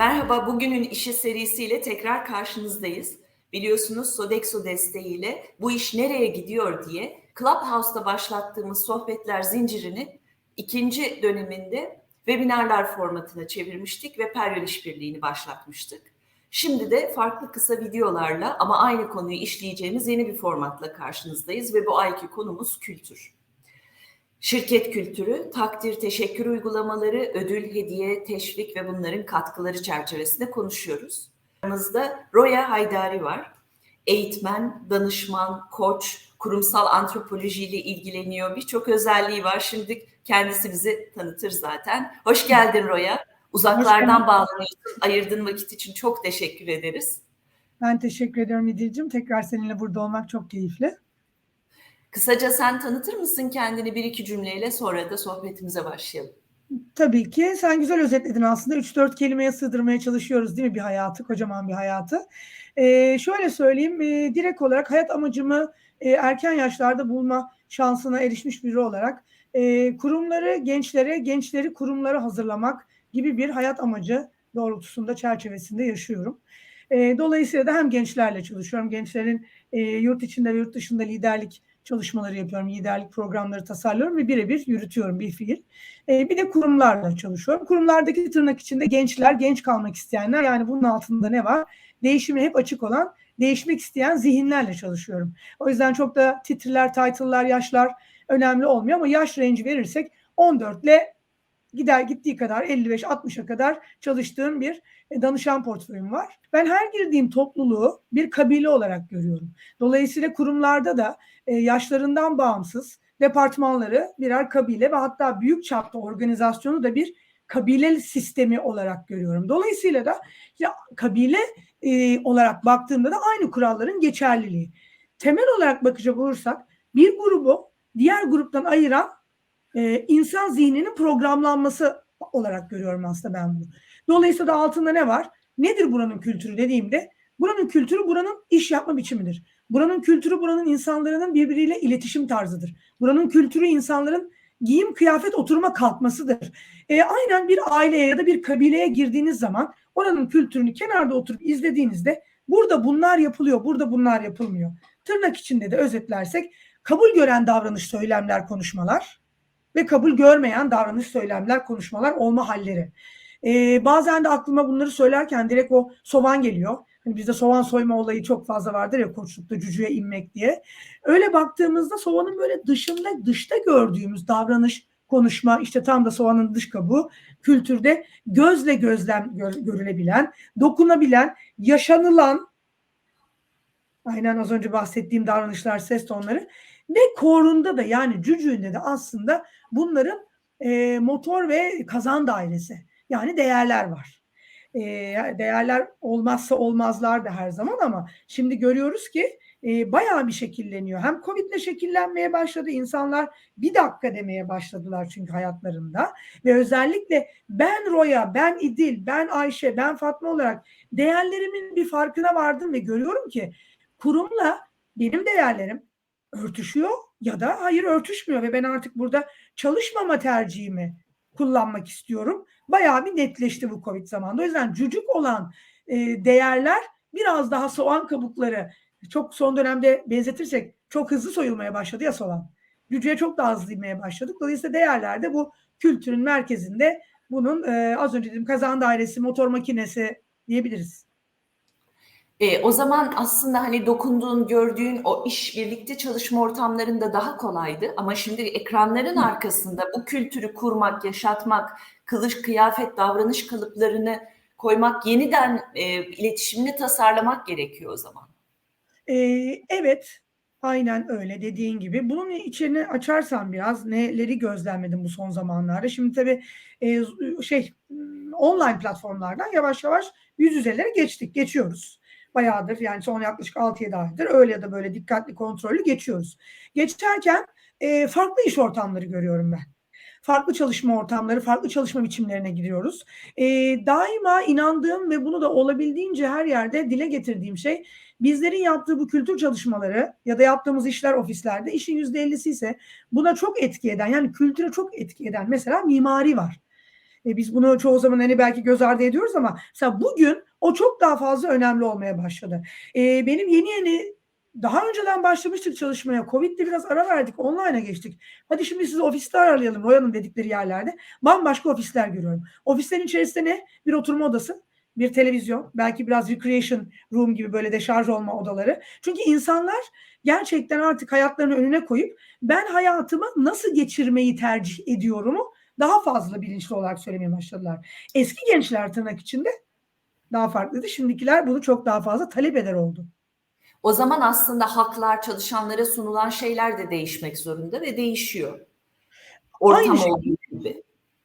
Merhaba, bugünün işi serisiyle tekrar karşınızdayız. Biliyorsunuz Sodexo desteğiyle bu iş nereye gidiyor diye Clubhouse'da başlattığımız sohbetler zincirini ikinci döneminde webinarlar formatına çevirmiştik ve Peryol İşbirliği'ni başlatmıştık. Şimdi de farklı kısa videolarla ama aynı konuyu işleyeceğimiz yeni bir formatla karşınızdayız ve bu ayki konumuz kültür. Şirket kültürü, takdir, teşekkür uygulamaları, ödül, hediye, teşvik ve bunların katkıları çerçevesinde konuşuyoruz. Aramızda Roya Haydari var. Eğitmen, danışman, koç, kurumsal antropolojiyle ilgileniyor. Birçok özelliği var. Şimdi kendisi bizi tanıtır zaten. Hoş geldin Roya. Uzaklardan bağlanıyorsun. Ayırdığın vakit için çok teşekkür ederiz. Ben teşekkür ediyorum İdil'cim. Tekrar seninle burada olmak çok keyifli. Kısaca sen tanıtır mısın kendini bir iki cümleyle sonra da sohbetimize başlayalım. Tabii ki sen güzel özetledin aslında. 3-4 kelimeye sığdırmaya çalışıyoruz değil mi bir hayatı, kocaman bir hayatı. Ee, şöyle söyleyeyim, e, direkt olarak hayat amacımı e, erken yaşlarda bulma şansına erişmiş biri olarak e, kurumları gençlere, gençleri kurumlara hazırlamak gibi bir hayat amacı doğrultusunda çerçevesinde yaşıyorum. E, dolayısıyla da hem gençlerle çalışıyorum, gençlerin e, yurt içinde ve yurt dışında liderlik çalışmaları yapıyorum, liderlik programları tasarlıyorum ve birebir yürütüyorum bir fiil. E, bir de kurumlarla çalışıyorum. Kurumlardaki tırnak içinde gençler, genç kalmak isteyenler yani bunun altında ne var? Değişime hep açık olan, değişmek isteyen zihinlerle çalışıyorum. O yüzden çok da titriler, title'lar, yaşlar önemli olmuyor ama yaş range verirsek 14 ile gider gittiği kadar 55-60'a kadar çalıştığım bir danışan portföyüm var. Ben her girdiğim topluluğu bir kabile olarak görüyorum. Dolayısıyla kurumlarda da e, yaşlarından bağımsız departmanları birer kabile ve hatta büyük çapta organizasyonu da bir kabile sistemi olarak görüyorum. Dolayısıyla da ya, kabile e, olarak baktığımda da aynı kuralların geçerliliği. Temel olarak bakacak olursak bir grubu diğer gruptan ayıran e, insan zihninin programlanması olarak görüyorum aslında ben bunu. Dolayısıyla da altında ne var? Nedir buranın kültürü dediğimde buranın kültürü buranın iş yapma biçimidir. Buranın kültürü buranın insanların birbiriyle iletişim tarzıdır. Buranın kültürü insanların giyim, kıyafet, oturma kalkmasıdır. E, aynen bir aileye ya da bir kabileye girdiğiniz zaman oranın kültürünü kenarda oturup izlediğinizde burada bunlar yapılıyor, burada bunlar yapılmıyor. Tırnak içinde de özetlersek kabul gören davranış, söylemler, konuşmalar ve kabul görmeyen davranış, söylemler, konuşmalar olma halleri. Ee, bazen de aklıma bunları söylerken direkt o soğan geliyor. Hani bizde soğan soyma olayı çok fazla vardır ya koçlukta cücüye inmek diye. Öyle baktığımızda soğanın böyle dışında dışta gördüğümüz davranış, konuşma işte tam da soğanın dış kabuğu kültürde gözle gözlem gör, görülebilen, dokunabilen, yaşanılan aynen az önce bahsettiğim davranışlar, ses tonları ve korunda da yani cücüğünde de aslında bunların e, motor ve kazan dairesi yani değerler var. E, değerler olmazsa olmazlar da her zaman ama şimdi görüyoruz ki e, bayağı bir şekilleniyor. Hem Covid'le şekillenmeye başladı. İnsanlar bir dakika demeye başladılar çünkü hayatlarında. Ve özellikle ben Roya, ben İdil, ben Ayşe, ben Fatma olarak değerlerimin bir farkına vardım ve görüyorum ki kurumla benim değerlerim örtüşüyor ya da hayır örtüşmüyor ve ben artık burada çalışmama tercihimi kullanmak istiyorum. Bayağı bir netleşti bu Covid zamanında. O yüzden cücük olan e, değerler biraz daha soğan kabukları çok son dönemde benzetirsek çok hızlı soyulmaya başladı ya soğan. Cücüğe çok daha hızlı inmeye başladık. Dolayısıyla değerler de bu kültürün merkezinde bunun e, az önce dedim kazan dairesi, motor makinesi diyebiliriz. E, o zaman aslında hani dokunduğun, gördüğün o iş birlikte çalışma ortamlarında daha kolaydı. Ama şimdi ekranların Hı. arkasında bu kültürü kurmak, yaşatmak, kılıç, kıyafet, davranış kalıplarını koymak, yeniden e, iletişimini tasarlamak gerekiyor o zaman. Ee, evet, aynen öyle dediğin gibi. Bunun içini açarsan biraz neleri gözlemledim bu son zamanlarda. Şimdi tabii e, şey online platformlardan yavaş yavaş yüz yüzelere geçtik, geçiyoruz bayağıdır yani son yaklaşık 6-7 aydır öyle ya da böyle dikkatli kontrollü geçiyoruz. Geçerken e, farklı iş ortamları görüyorum ben. Farklı çalışma ortamları, farklı çalışma biçimlerine gidiyoruz. E, daima inandığım ve bunu da olabildiğince her yerde dile getirdiğim şey bizlerin yaptığı bu kültür çalışmaları ya da yaptığımız işler ofislerde işin yüzde ellisi ise buna çok etki eden yani kültüre çok etki eden mesela mimari var. E, biz bunu çoğu zaman hani belki göz ardı ediyoruz ama mesela bugün o çok daha fazla önemli olmaya başladı. E, benim yeni yeni daha önceden başlamıştık çalışmaya. Covid'de biraz ara verdik. Online'a geçtik. Hadi şimdi sizi ofiste arayalım. Royal'ın dedikleri yerlerde. Bambaşka ofisler görüyorum. Ofislerin içerisinde ne? Bir oturma odası, bir televizyon, belki biraz recreation room gibi böyle deşarj olma odaları. Çünkü insanlar gerçekten artık hayatlarını önüne koyup ben hayatımı nasıl geçirmeyi tercih ediyorumu daha fazla bilinçli olarak söylemeye başladılar. Eski gençler tırnak içinde daha farklıydı. Şimdikiler bunu çok daha fazla talep eder oldu. O zaman aslında haklar, çalışanlara sunulan şeyler de değişmek zorunda ve değişiyor. Ortam Aynı olduğu gibi.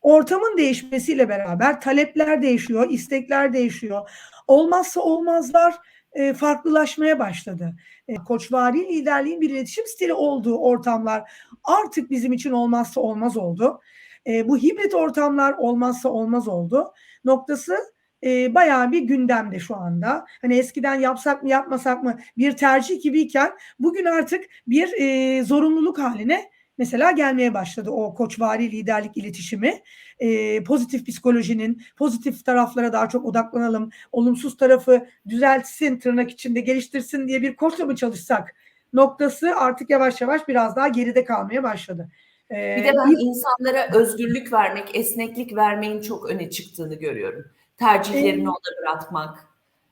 Ortamın değişmesiyle beraber talepler değişiyor, istekler değişiyor. Olmazsa olmazlar e, farklılaşmaya başladı. E, koçvari liderliğin bir iletişim stili olduğu ortamlar artık bizim için olmazsa olmaz oldu. E, bu hibrit ortamlar olmazsa olmaz oldu. Noktası e, bayağı bir gündemde şu anda. Hani eskiden yapsak mı yapmasak mı bir tercih gibiyken bugün artık bir e, zorunluluk haline mesela gelmeye başladı o koçvari liderlik iletişimi. E, pozitif psikolojinin, pozitif taraflara daha çok odaklanalım, olumsuz tarafı düzeltsin, tırnak içinde geliştirsin diye bir koçla mı çalışsak noktası artık yavaş yavaş biraz daha geride kalmaya başladı. E, Bir de ben insanlara özgürlük vermek, esneklik vermeyin çok öne çıktığını görüyorum. Tercihlerini Evet. ona bırakmak,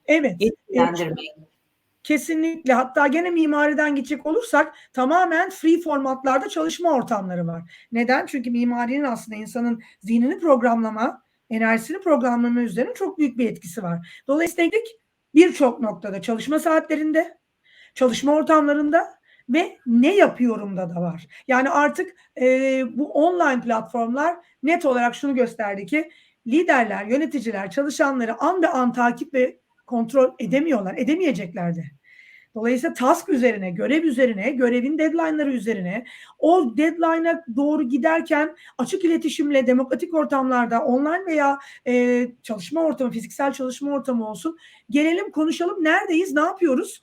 evet, yetkilendirmek. Kesinlikle. Hatta gene mimariden gidecek olursak tamamen free formatlarda çalışma ortamları var. Neden? Çünkü mimarinin aslında insanın zihnini programlama, enerjisini programlama üzerine çok büyük bir etkisi var. Dolayısıyla birçok noktada çalışma saatlerinde, çalışma ortamlarında ve ne yapıyorumda da var. Yani artık e, bu online platformlar net olarak şunu gösterdi ki liderler, yöneticiler, çalışanları an be an takip ve kontrol edemiyorlar, edemeyecekler de. Dolayısıyla task üzerine, görev üzerine, görevin deadline'ları üzerine, o deadline'a doğru giderken açık iletişimle demokratik ortamlarda online veya e, çalışma ortamı, fiziksel çalışma ortamı olsun. Gelelim konuşalım neredeyiz, ne yapıyoruz?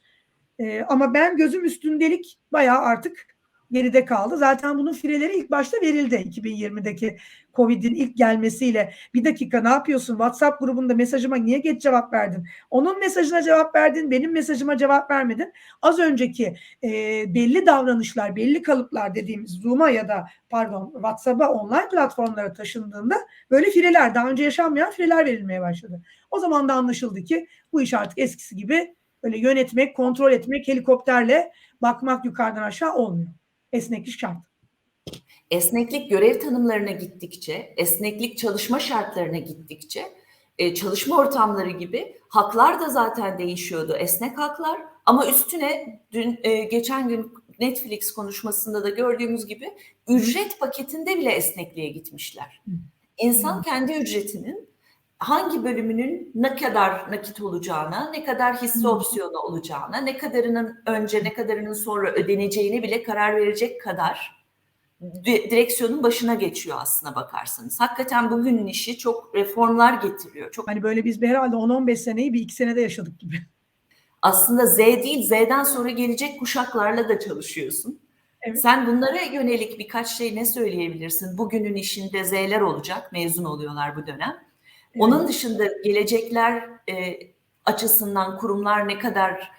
E, ama ben gözüm üstündelik bayağı artık geride kaldı. Zaten bunun fireleri ilk başta verildi 2020'deki Covid'in ilk gelmesiyle. Bir dakika ne yapıyorsun? WhatsApp grubunda mesajıma niye geç cevap verdin? Onun mesajına cevap verdin, benim mesajıma cevap vermedin. Az önceki e, belli davranışlar, belli kalıplar dediğimiz Zoom'a ya da pardon WhatsApp'a online platformlara taşındığında böyle fireler, daha önce yaşanmayan fireler verilmeye başladı. O zaman da anlaşıldı ki bu iş artık eskisi gibi öyle yönetmek, kontrol etmek, helikopterle bakmak yukarıdan aşağı olmuyor. Esneklik şart. Esneklik görev tanımlarına gittikçe, esneklik çalışma şartlarına gittikçe, e, çalışma ortamları gibi haklar da zaten değişiyordu. Esnek haklar ama üstüne dün e, geçen gün Netflix konuşmasında da gördüğümüz gibi ücret paketinde bile esnekliğe gitmişler. İnsan kendi ücretinin hangi bölümünün ne kadar nakit olacağına, ne kadar hisse opsiyonu olacağına, ne kadarının önce ne kadarının sonra ödeneceğini bile karar verecek kadar direksiyonun başına geçiyor aslına bakarsanız. Hakikaten bugünün işi çok reformlar getiriyor. Çok Hani böyle biz herhalde 10-15 seneyi bir iki senede yaşadık gibi. aslında Z değil, Z'den sonra gelecek kuşaklarla da çalışıyorsun. Evet. Sen bunlara yönelik birkaç şey ne söyleyebilirsin? Bugünün işinde Z'ler olacak, mezun oluyorlar bu dönem. Onun dışında gelecekler e, açısından kurumlar ne kadar,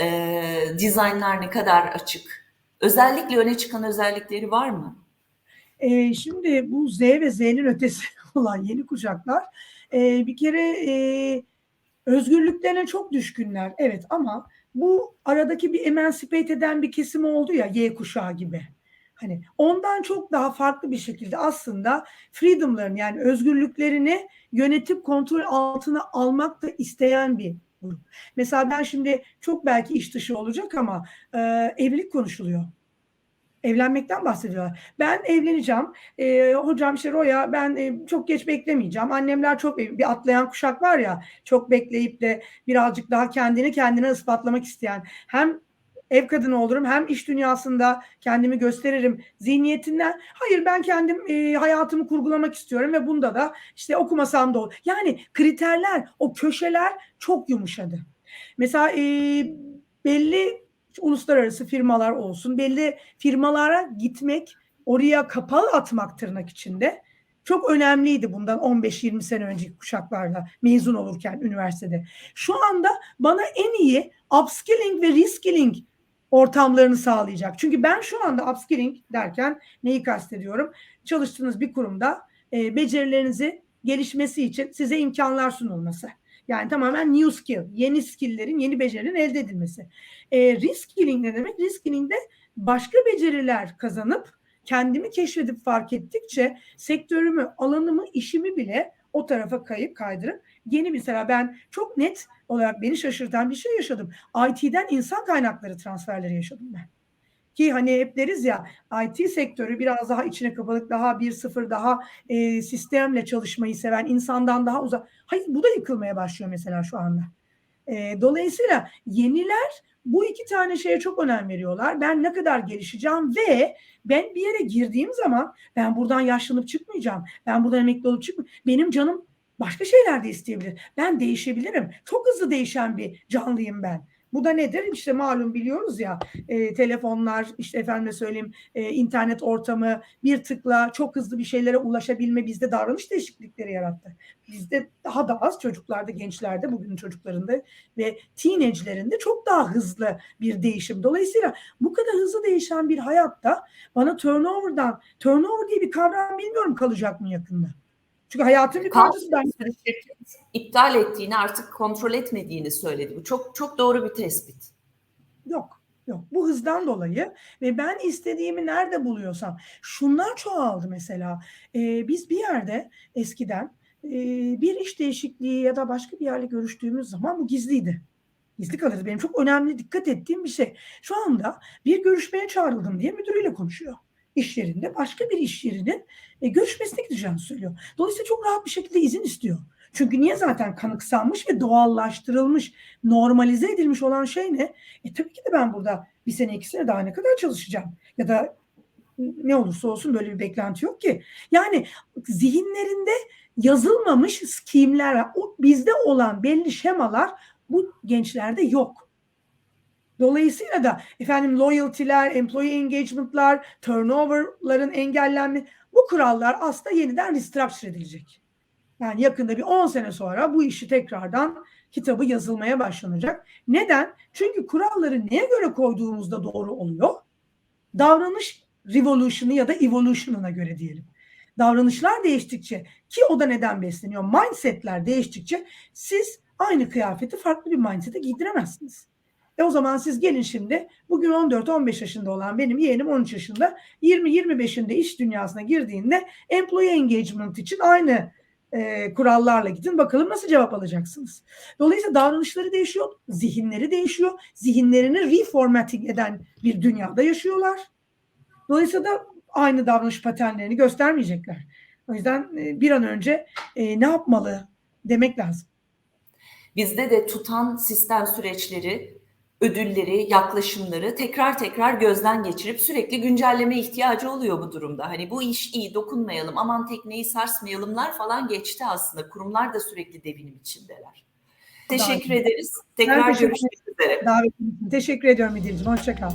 e, dizaynlar ne kadar açık? Özellikle öne çıkan özellikleri var mı? E, şimdi bu Z ve Z'nin ötesi olan yeni kuşaklar e, bir kere e, özgürlüklerine çok düşkünler. Evet ama bu aradaki bir emancipate eden bir kesim oldu ya Y kuşağı gibi. Hani ondan çok daha farklı bir şekilde aslında freedom'ların yani özgürlüklerini yönetip kontrol altına almak da isteyen bir grup. Mesela ben şimdi çok belki iş dışı olacak ama e, evlilik konuşuluyor. Evlenmekten bahsediyorlar. Ben evleneceğim. E, hocam işte Roya ben e, çok geç beklemeyeceğim. Annemler çok bir atlayan kuşak var ya çok bekleyip de birazcık daha kendini kendine ispatlamak isteyen hem ev kadını olurum hem iş dünyasında kendimi gösteririm zihniyetinden. Hayır ben kendim e, hayatımı kurgulamak istiyorum ve bunda da işte okumasam da olur. Yani kriterler, o köşeler çok yumuşadı. Mesela e, belli uluslararası firmalar olsun, belli firmalara gitmek, oraya kapalı atmak tırnak içinde Çok önemliydi bundan 15-20 sene önceki kuşaklarla mezun olurken üniversitede. Şu anda bana en iyi upskilling ve reskilling ortamlarını sağlayacak. Çünkü ben şu anda upskilling derken neyi kastediyorum? Çalıştığınız bir kurumda e, becerilerinizi gelişmesi için size imkanlar sunulması. Yani tamamen new skill, yeni skilllerin, yeni becerilerin elde edilmesi. E, reskilling ne demek? Reskilling de başka beceriler kazanıp kendimi keşfedip fark ettikçe sektörümü, alanımı, işimi bile o tarafa kayıp kaydırıp yeni mesela ben çok net olarak beni şaşırtan bir şey yaşadım. IT'den insan kaynakları transferleri yaşadım ben. Ki hani hep deriz ya IT sektörü biraz daha içine kapalık, daha bir sıfır, daha e, sistemle çalışmayı seven, insandan daha uzak. Hayır bu da yıkılmaya başlıyor mesela şu anda. E, dolayısıyla yeniler bu iki tane şeye çok önem veriyorlar. Ben ne kadar gelişeceğim ve ben bir yere girdiğim zaman ben buradan yaşlanıp çıkmayacağım. Ben buradan emekli olup çıkmayacağım. Benim canım başka şeyler de isteyebilir. Ben değişebilirim. Çok hızlı değişen bir canlıyım ben. Bu da nedir? İşte malum biliyoruz ya e, telefonlar, işte efendime söyleyeyim e, internet ortamı bir tıkla çok hızlı bir şeylere ulaşabilme bizde davranış değişiklikleri yarattı. Bizde daha da az çocuklarda, gençlerde, bugünün çocuklarında ve teenage'lerinde çok daha hızlı bir değişim. Dolayısıyla bu kadar hızlı değişen bir hayatta bana turnover'dan, turnover diye bir kavram bilmiyorum kalacak mı yakında. Çünkü hayatın bir parçası ben. Şirket iptal ettiğini artık kontrol etmediğini söyledi. Bu çok çok doğru bir tespit. Yok. Yok. Bu hızdan dolayı ve ben istediğimi nerede buluyorsam şunlar çoğaldı mesela. Ee, biz bir yerde eskiden e, bir iş değişikliği ya da başka bir yerle görüştüğümüz zaman bu gizliydi. Gizli kalırdı. Benim çok önemli dikkat ettiğim bir şey. Şu anda bir görüşmeye çağrıldım diye müdürüyle konuşuyor. İş yerinde başka bir iş yerinin e, görüşmesine gideceğini söylüyor. Dolayısıyla çok rahat bir şekilde izin istiyor. Çünkü niye zaten kanıksanmış ve doğallaştırılmış, normalize edilmiş olan şey ne? E tabii ki de ben burada bir sene iki sene daha ne kadar çalışacağım? Ya da ne olursa olsun böyle bir beklenti yok ki. Yani zihinlerinde yazılmamış skimler bizde olan belli şemalar bu gençlerde yok. Dolayısıyla da efendim loyalty'ler, employee engagement'lar, turnover'ların engellenme bu kurallar aslında yeniden restructure edilecek. Yani yakında bir 10 sene sonra bu işi tekrardan kitabı yazılmaya başlanacak. Neden? Çünkü kuralları neye göre koyduğumuzda doğru oluyor? Davranış revolution'ı ya da evolution'ına göre diyelim. Davranışlar değiştikçe ki o da neden besleniyor? Mindset'ler değiştikçe siz aynı kıyafeti farklı bir mindset'e giydiremezsiniz. E o zaman siz gelin şimdi bugün 14-15 yaşında olan benim yeğenim 13 yaşında 20-25'inde iş dünyasına girdiğinde employee engagement için aynı e, kurallarla gidin bakalım nasıl cevap alacaksınız. Dolayısıyla davranışları değişiyor, zihinleri değişiyor. Zihinlerini reformatting eden bir dünyada yaşıyorlar. Dolayısıyla da aynı davranış paternlerini göstermeyecekler. O yüzden e, bir an önce e, ne yapmalı demek lazım. Bizde de tutan sistem süreçleri, ödülleri, yaklaşımları tekrar tekrar gözden geçirip sürekli güncelleme ihtiyacı oluyor bu durumda. Hani bu iş iyi dokunmayalım, aman tekneyi sarsmayalımlar falan geçti aslında. Kurumlar da sürekli devinim içindeler. Teşekkür Davet. ederiz. Tekrar görüşmek üzere. İçin teşekkür ediyorum İdil'ciğim. Hoşçakal.